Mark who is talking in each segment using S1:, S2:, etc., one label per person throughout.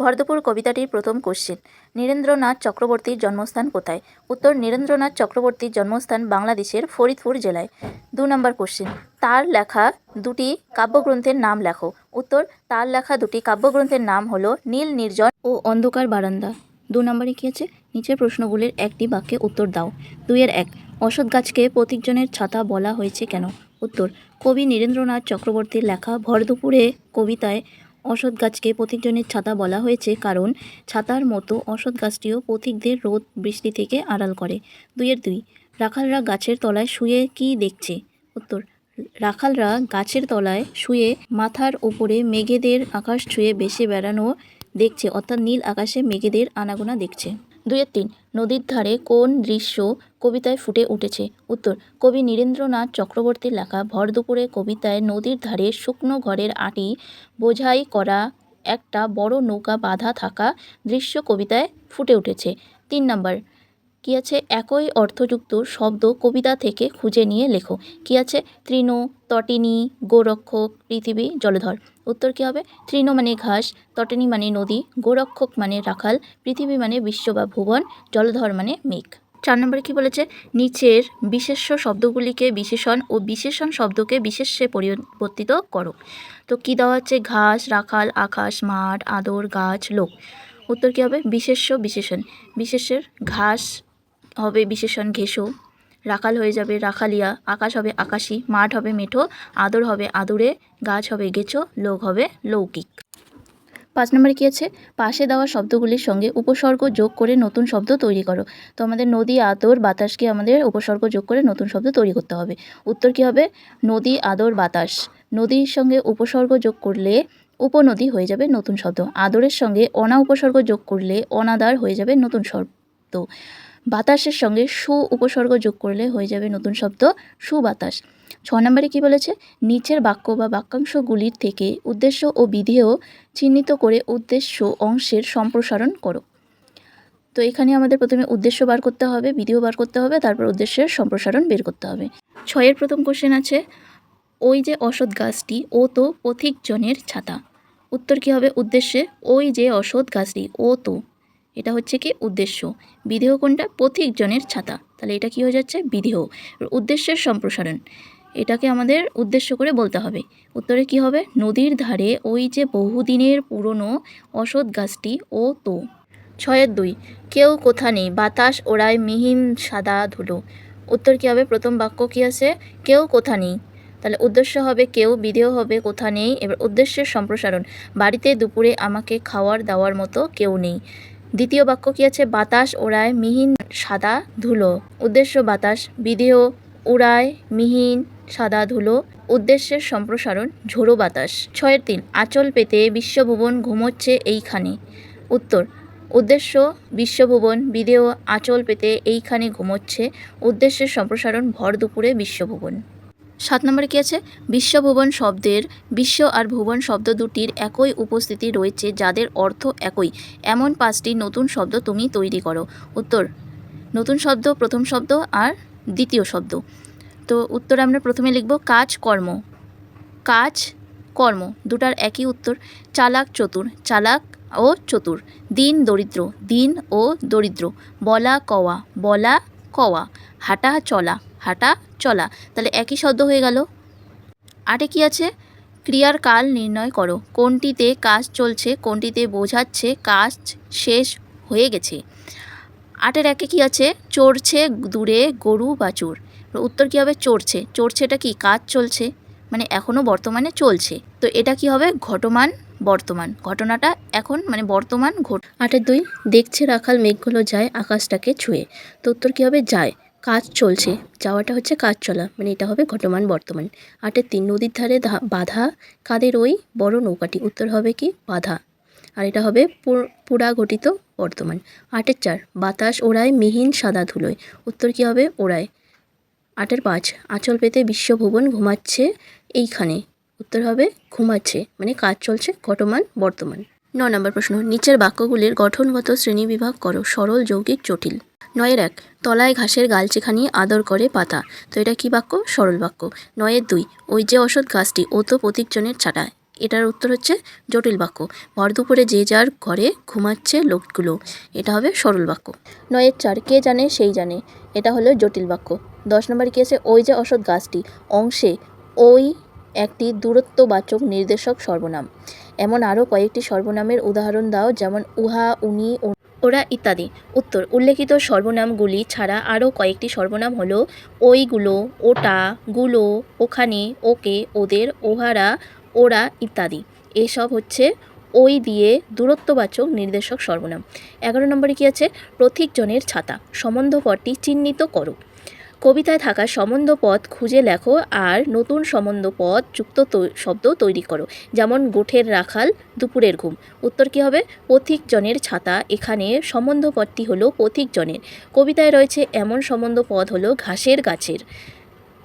S1: ভরদুপুর কবিতাটির প্রথম কোশ্চেন। নীরেন্দ্রনাথ চক্রবর্তীর জন্মস্থান কোথায়? উত্তর, নীরেন্দ্রনাথ চক্রবর্তীর জন্মস্থান বাংলাদেশের ফরিদপুর জেলায়। দু নম্বর কোশ্চেন, তার লেখা দুটি কাব্যগ্রন্থের নাম লেখো। উত্তর, তার লেখা দুটি কাব্যগ্রন্থের নাম হলো নীল, নির্জন ও অন্ধকার বারান্দা। দু নম্বরে কী আছে? নিচের প্রশ্নগুলির একটি বাক্যে উত্তর দাও। দুইয়ের এক, অসৎ গাছকে প্রতীকজনের ছাতা বলা হয়েছে কেন? উত্তর, কবি নীরেন্দ্রনাথ চক্রবর্তীর লেখা ভরদুপুরে কবিতায় অসৎ গাছকে প্রতীকজনের ছাতা বলা হয়েছে কারণ ছাতার মতো অসৎ গাছটিও পথিকদের রোদ বৃষ্টি থেকে আড়াল করে। দুইয়ের দুই, রাখালরা গাছের তলায় শুয়ে কি দেখছে? উত্তর, রাখালরা গাছের তলায় শুয়ে মাথার ওপরে মেঘেদের আকাশ ছুঁয়ে বেশে বেড়ানো দেখছে, অর্থাৎ নীল আকাশে মেঘেদের আনাগোনা দেখছে। দুইয়ের তিন, নদীর ধারে কোন দৃশ্য কবিতায় ফুটে উঠেছে। উত্তর, কবি নীরেন্দ্রনাথ চক্রবর্তীর লেখা ভর দুপুরে কবিতায় নদীর ধারে শুকনো ঘরের আটি বোঝাই করা একটা বড় নৌকা বাঁধা থাকা দৃশ্য কবিতায় ফুটে উঠেছে। তিন নম্বর, কী আছে একই অর্থযুক্ত শব্দ কবিতা থেকে খুঁজে নিয়ে লেখো। কী আছে তৃণ তটিনী গোরক্ষক, পৃথিবী, জলধর। উত্তর কী হবে? তৃণ মানে ঘাস তটিনী মানে নদী, গোরক্ষক মানে রাখাল, পৃথিবী মানে বিশ্ব বা ভুবন জলধর মানে মেঘ। চার নম্বরে কী বলেছে? নিচের বিশেষ্য শব্দগুলিকে বিশেষণ ও বিশেষণ শব্দকে বিশেষ্যে পরিবর্তিত করো। তো কী দেওয়া হচ্ছে? ঘাস, রাখাল, আকাশ, মাঠ, আদর, গাছ, লোক। উত্তর কী হবে? বিশেষ্য, বিশেষণ। বিশেষের ঘাস হবে বিশেষণ ঘেঁষো। রাখাল হয়ে যাবে রাখালিয়া। আকাশ হবে আকাশী। মাঠ হবে মেঠো। আদর হবে আদুরে। গাছ হবে গেছো লোক হবে লৌকিক। পাঁচ নম্বরে কী আছে? পাশে দেওয়া শব্দগুলির সঙ্গে উপসর্গ যোগ করে নতুন শব্দ তৈরি করো। তো আমাদের নদী আদর বাতাসকে আমাদের উপসর্গ যোগ করে নতুন শব্দ তৈরি করতে হবে। উত্তর কী হবে? নদী, আদর, বাতাস। নদীর সঙ্গে উপসর্গ যোগ করলে উপনদী হয়ে যাবে নতুন শব্দ। আদরের সঙ্গে অনা উপসর্গ যোগ করলে অনাদার হয়ে যাবে নতুন শব্দ। বাতাসের সঙ্গে সু উপসর্গ যোগ করলে হয়ে যাবে নতুন শব্দ সুবাতাস। ছ নম্বরে কী বলেছে? নিচের বাক্য বা বাক্যাংশগুলির থেকে উদ্দেশ্য ও বিধেয় চিহ্নিত করে উদ্দেশ্য অংশের সম্প্রসারণ করো। তো এখানে আমাদের প্রথমে উদ্দেশ্য বার করতে হবে বিধিও বার করতে হবে, তারপর উদ্দেশ্যের সম্প্রসারণ বের করতে হবে। ছয়ের প্রথম কোশ্চেন আছে, ওই যে অসৎ গাছটি, ও তো পথিকজনের ছাতা। উত্তর কী হবে? উদ্দেশ্যে, ওই যে অসৎ গাছটি, ও তো। এটা হচ্ছে কি? উদ্দেশ্য। বিধেয় কোনটা? পথিকজনের ছাতা। তাহলে এটা কি হয়ে যাচ্ছে? বিধেয়। উদ্দেশ্যের সম্প্রসারণ। এটাকে আমাদের উদ্দেশ্য করে বলতে হবে। উত্তরে কি হবে? নদীর ধারে ওই যে বহুদিনের পুরনো অসৎ গাছটি ও তো। ছয়ের দুই, কেউ কোথা নেই, বাতাস ওড়ায় মিহিন সাদা ধুলো। উত্তর কী হবে? প্রথম বাক্য কী আছে? কেউ কোথা নেই। তাহলে উদ্দেশ্য হবে কেউ বিধেয় হবে কোথা নেই? এবার উদ্দেশ্যের সম্প্রসারণ। বাড়িতে দুপুরে আমাকে খাওয়ার দাওয়ার মতো কেউ নেই। দ্বিতীয় বাক্য কী আছে? বাতাস ওড়ায় মিহিন সাদা ধুলো। উদ্দেশ্য বাতাস বিধেয় উড়ায় মিহিন, সাদা ধুলো, উদ্দেশ্যের সম্প্রসারণ, ঝোড়ো বাতাস। ছয়ের তিন, আঁচল পেতে বিশ্বভুবন ঘুমোচ্ছে এইখানে। উত্তর, উদ্দেশ্য, বিশ্বভুবন বিধেয় আঁচল পেতে এইখানে ঘুমোচ্ছে, উদ্দেশ্যের সম্প্রসারণ, ভর দুপুরে বিশ্বভুবন। সাত নম্বরে কী আছে? বিশ্বভুবন শব্দের, বিশ্ব আর ভুবন শব্দ দুটির একই উপস্থিতি রয়েছে, যাদের অর্থ একই। এমন পাঁচটি নতুন শব্দ তুমি তৈরি করো। উত্তর, নতুন শব্দ, প্রথম শব্দ আর দ্বিতীয় শব্দ। তো উত্তর আমরা প্রথমে লিখব কাজ, কর্ম। কাজ, কর্ম, দুটার একই উত্তর। চালাক, চতুর। চালাক ও চতুর। দিন, দরিদ্র। দিন ও দরিদ্র। বলা, কওয়া। বলা, কওয়া। হাঁটা, চলা। হাঁটা, চলা। তাহলে একই শব্দ হয়ে গেল। আটে কি আছে? ক্রিয়ার কাল নির্ণয় করো। কোনটিতে কাজ চলছে, কোনটিতে বোঝাচ্ছে, কাজ শেষ হয়ে গেছে। আটের একে কি আছে? চড়ছে দূরে গরু বাছুর উত্তর কী হবে? চড়ছে। চড়ছেটা কি? কাজ চলছে। মানে এখনও বর্তমানে চলছে। তো এটা কি হবে? ঘটমান, বর্তমান। ঘটনাটা এখন মানে বর্তমান ঘট আটের দুই, দেখছে রাখাল মেঘগুলো যায় আকাশটাকে ছুঁয়ে। তো উত্তর কী হবে? যায়। কাজ চলছে। যাওয়াটা হচ্ছে কাজ চলা। মানে এটা হবে ঘটমান, বর্তমান। আটের তিন, নদীর ধারে বাঁধা। কাদের ওই? বড় নৌকাটি। উত্তর হবে কি? বাধা। আর এটা হবে পুর- ঘটিত বর্তমান। আটের চার, বাতাস, ওড়ায় মিহিন সাদা ধুলোয়। উত্তর কী হবে? ওড়ায়। আটের পাঁচ, আঁচল পেতে বিশ্বভুবন ঘুমাচ্ছে এইখানে। উত্তর হবে ঘুমাচ্ছে মানে কাজ চলছে ঘটমান বর্তমান। ন নম্বর প্রশ্ন, নিচের বাক্যগুলির গঠনগত শ্রেণীবিভাগ করো, সরল, যৌগিক, জটিল। নয়ের এক, তলায় ঘাসের গালচেখানি আদর করে পাতা। তো এটা কি বাক্য? সরল বাক্য। নয়ের দুই, ওই যে অসৎ গাছটি, ও তো প্রতীকজনের ছাটা এটার উত্তর হচ্ছে জটিল বাক্য। ভর দুপুরে যে যার ঘরে ঘুমাচ্ছে লোকগুলো। এটা হবে সরল বাক্য। নয়ের চার, কে জানে সেই জানে। এটা হলো জটিল বাক্য। দশ নম্বর কি আছে? ওই যে অসৎ গাছটি। অংশে ওই একটি দূরত্ববাচক নির্দেশক সর্বনাম। এমন আরও কয়েকটি সর্বনামের উদাহরণ দাও, যেমন উহা, উনি ওরা ইত্যাদি। উত্তর, উল্লেখিত সর্বনামগুলি ছাড়া আরও কয়েকটি সর্বনাম হলো ওইগুলো, ওটা, গুলো, ওখানে, ওকে, ওদের ওহারা ওরা ইত্যাদি। এসব হচ্ছে ওই দিয়ে দূরত্ববাচক নির্দেশক সর্বনাম। এগারো নম্বরে কি আছে? প্রতীকজনের ছাতা। সম্বন্ধ পদটি চিহ্নিত করো। কবিতায় থাকা সম্বন্ধ পদ খুঁজে লেখো আর নতুন সম্বন্ধ পদ যুক্ত শব্দ তৈরি করো। যেমন গোঠের রাখাল, দুপুরের ঘুম। উত্তর কী হবে? পথিকজনের ছাতা। এখানে সম্বন্ধ পদটি হলো পথিকজনের কবিতায় রয়েছে এমন সম্বন্ধ পদ হলো ঘাসের গাছের।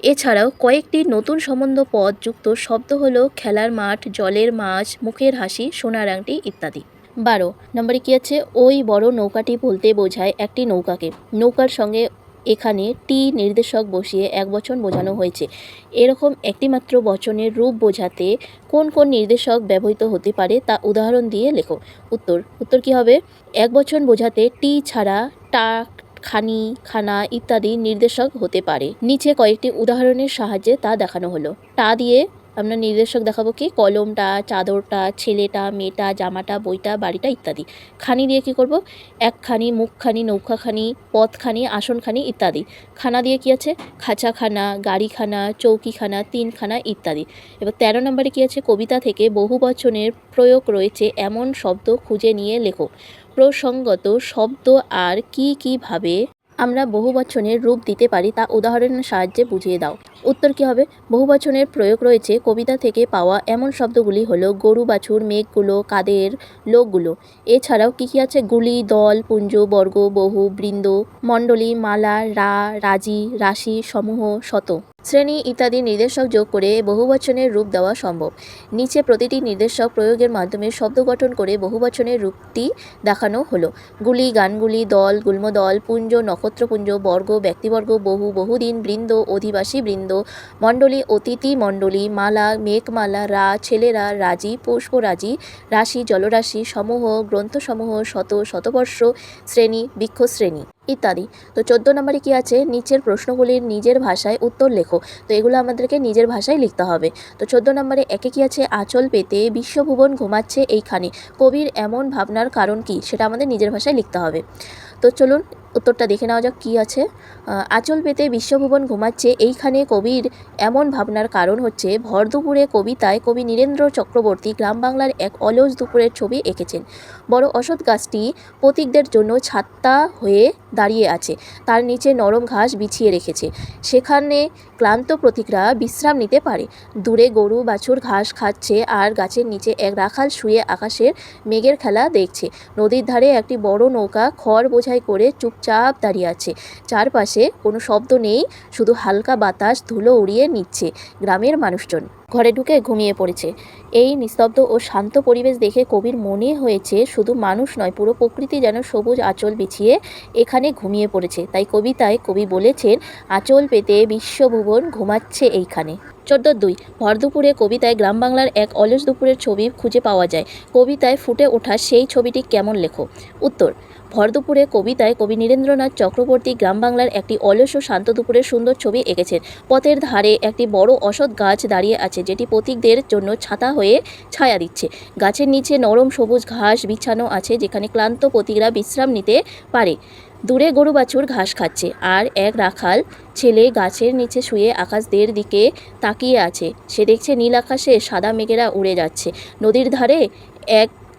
S1: এছাড়াও কয়েকটি নতুন সম্বন্ধ পদ যুক্ত শব্দ হলো খেলার মাঠ, জলের মাছ, মুখের হাসি, সোনার আংটি ইত্যাদি। বারো, নম্বরে কী আছে? ওই বড় নৌকাটি বলতে বোঝায় একটি নৌকাকে। নৌকার সঙ্গে এখানে টি নির্দেশক বসিয়ে এক বচন বোঝানো হয়েছে। এরকম একটিমাত্র বচনের রূপ বোঝাতে কোন কোন নির্দেশক ব্যবহৃত হতে পারে তা উদাহরণ দিয়ে লেখো। উত্তর উত্তর কী হবে? এক বচন বোঝাতে টি ছাড়া টা খানি, খানা ইত্যাদি নির্দেশক হতে পারে। নিচে কয়েকটি উদাহরণের সাহায্যে তা দেখানো হলো। টা দিয়ে আমরা নির্দেশক দেখাবো কি? কলমটা, চাদরটা, ছেলেটা, মেয়েটা, জামাটা, বইটা, বাড়িটা ইত্যাদি। খানি দিয়ে কি করব? একখানি, মুখখানি, নৌকাখানি, পথখানি, আসনখানি ইত্যাদি। খানা দিয়ে কি আছে? খাঁচাখানা, গাড়িখানা, চৌকিখানা, তিনখানা ইত্যাদি। এবার তেরো নম্বরে কি আছে? কবিতা থেকে বহু বচনের প্রয়োগ রয়েছে, এমন শব্দ খুঁজে নিয়ে লেখো। প্রসঙ্গত শব্দ আর কি কীভাবে আমরা বহুবচনের রূপ দিতে পারি তা উদাহরণের সাহায্যে বুঝিয়ে দাও। উত্তর কী হবে? বহুবচনের প্রয়োগ রয়েছে কবিতা থেকে পাওয়া এমন শব্দগুলি হলো গরু, বাছুর, মেঘগুলো, কাদের লোকগুলো। এছাড়াও কী কী আছে? গুলি, দল, পুঞ্জ, বর্গ, বহু, বৃন্দ, মণ্ডলী, মালা, রা, রাজি, রাশি, সমূহ, শত। শ্রেণি ইত্যাদি নির্দেশক যোগ করে বহুবচনের রূপ দেওয়া সম্ভব। নিচে প্রতিটি নির্দেশক প্রয়োগের মাধ্যমে শব্দ গঠন করে বহুবচনের রূপটি দেখানো হলো। গুলি, গানগুলি, দল, গুল্মদল, পুঞ্জ, নক্ষত্রপুঞ্জ, বর্গ, ব্যক্তিবর্গ, বহু, বহুদিন, বৃন্দ, অধিবাসী বৃন্দ, মণ্ডলী, অতিথি মণ্ডলী, মালা, মেঘমালা, রা, ছেলেরা, রাজি, পুষ্পরাজি, রাশি, জলরাশি, সমূহ, গ্রন্থসমূহ, শত, শতবর্ষ শ্রেণি বৃক্ষ শ্রেণি ইত্যাদি। তো চোদ্দ নম্বরে কি আছে? নিচের প্রশ্নগুলির নিজের ভাষায় উত্তর লেখো। তো এগুলো আমাদেরকে নিজের ভাষায় লিখতে হবে। তো চোদ্দ নম্বরে, একে কি আছে? আঁচল পেতে বিশ্বভুবন ঘুমাচ্ছে এইখানে। কবির এমন ভাবনার কারণ কি? সেটা আমাদের নিজের ভাষায় লিখতে হবে। তো চলুন উত্তরটা দেখে নেওয়া যাক কী আছে। আঁচল পেতে বিশ্বভুবন ঘুমাচ্ছে। এইখানে কবির এমন ভাবনার কারণ হচ্ছে, ভর দুপুরে কবিতায় কবি নীরেন্দ্র চক্রবর্তী গ্রাম বাংলার এক অলস দুপুরের ছবি এঁকেছেন। বড় অসৎ গাছটি প্রতীকদের জন্য ছাত্তা হয়ে দাঁড়িয়ে আছে। তার নিচে নরম ঘাস বিছিয়ে রেখেছে। সেখানে ক্লান্ত প্রতীকরা বিশ্রাম নিতে পারে। দূরে গরু বাছুর ঘাস খাচ্ছে আর গাছের নিচে এক রাখাল শুয়ে আকাশের মেঘের খেলা দেখছে। নদীর ধারে একটি বড় নৌকা খড় বোঝাই করে চুপচাপ দাঁড়িয়ে আছে। চারপাশে কোনো শব্দ নেই, শুধু হালকা বাতাস ধুলো উড়িয়ে নিচ্ছে গ্রামের মানুষজন। ঘরে ঢুকে ঘুমিয়ে পড়েছে। এই নিস্তব্ধ ও শান্ত পরিবেশ দেখে কবির মনে হয়েছে শুধু মানুষ নয়, পুরো প্রকৃতি যেন সবুজ আঁচল বিছিয়ে এখানে ঘুমিয়ে পড়েছে। তাই কবিতায় কবি বলেছেন, আঁচল পেতে বিশ্বভুবন ঘুমাচ্ছে এইখানে। চোদ্দ দুই, ভর দুপুরে কবিতায় গ্রাম বাংলার এক অলস দুপুরের ছবি খুঁজে পাওয়া যায়। কবিতায় ফুটে ওঠা সেই ছবিটি কেমন লেখো? উত্তর ভর দুপুরে কবিতায় কবি নীরেন্দ্রনাথ চক্রবর্তী গ্রাম বাংলার একটি অলস ও শান্ত দুপুরের সুন্দর ছবি এঁকেছেন। পথের ধারে একটি বড় অসৎ গাছ দাঁড়িয়ে আছে, যেটি প্রতীকদের জন্য ছাতা হয়ে ছায়া দিচ্ছে। গাছের নিচে নরম সবুজ ঘাস বিছানো আছে, যেখানে ক্লান্ত প্রতীকরা বিশ্রাম নিতে পারে। দূরে গরু বাছুর ঘাস খাচ্ছে, আর এক রাখাল ছেলে গাছের নিচে শুয়ে আকাশদের দিকে তাকিয়ে আছে। সে দেখছে নীল আকাশে সাদা মেঘেরা উড়ে যাচ্ছে। নদীর ধারে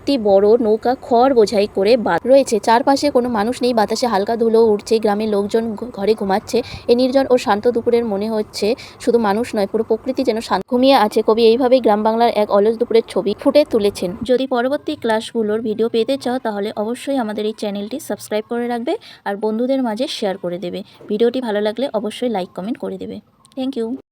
S1: একটি বড় নৌকা খড় বোঝাই করে বা রয়েছে। চারপাশে কোনো মানুষ নেই, বাতাসে হালকা ধুলো উঠছে গ্রামের লোকজন ঘরে ঘুমাচ্ছে। এই নির্জন ও শান্ত দুপুরের মনে হচ্ছে শুধু মানুষ নয়, পুরো প্রকৃতি যেন শান্ত। ঘুমিয়ে আছে কবি, এইভাবেই গ্রাম বাংলার এক অলস দুপুরের ছবি ফুটে তুলেছেন। যদি পরবর্তী ক্লাসগুলোর ভিডিও পেতে চাও, তাহলে অবশ্যই আমাদের এই চ্যানেলটি সাবস্ক্রাইব করে রাখবে আর বন্ধুদের মাঝে শেয়ার করে দেবে। ভিডিওটি ভালো লাগলে অবশ্যই লাইক, কমেন্ট করে দেবে। Thank you.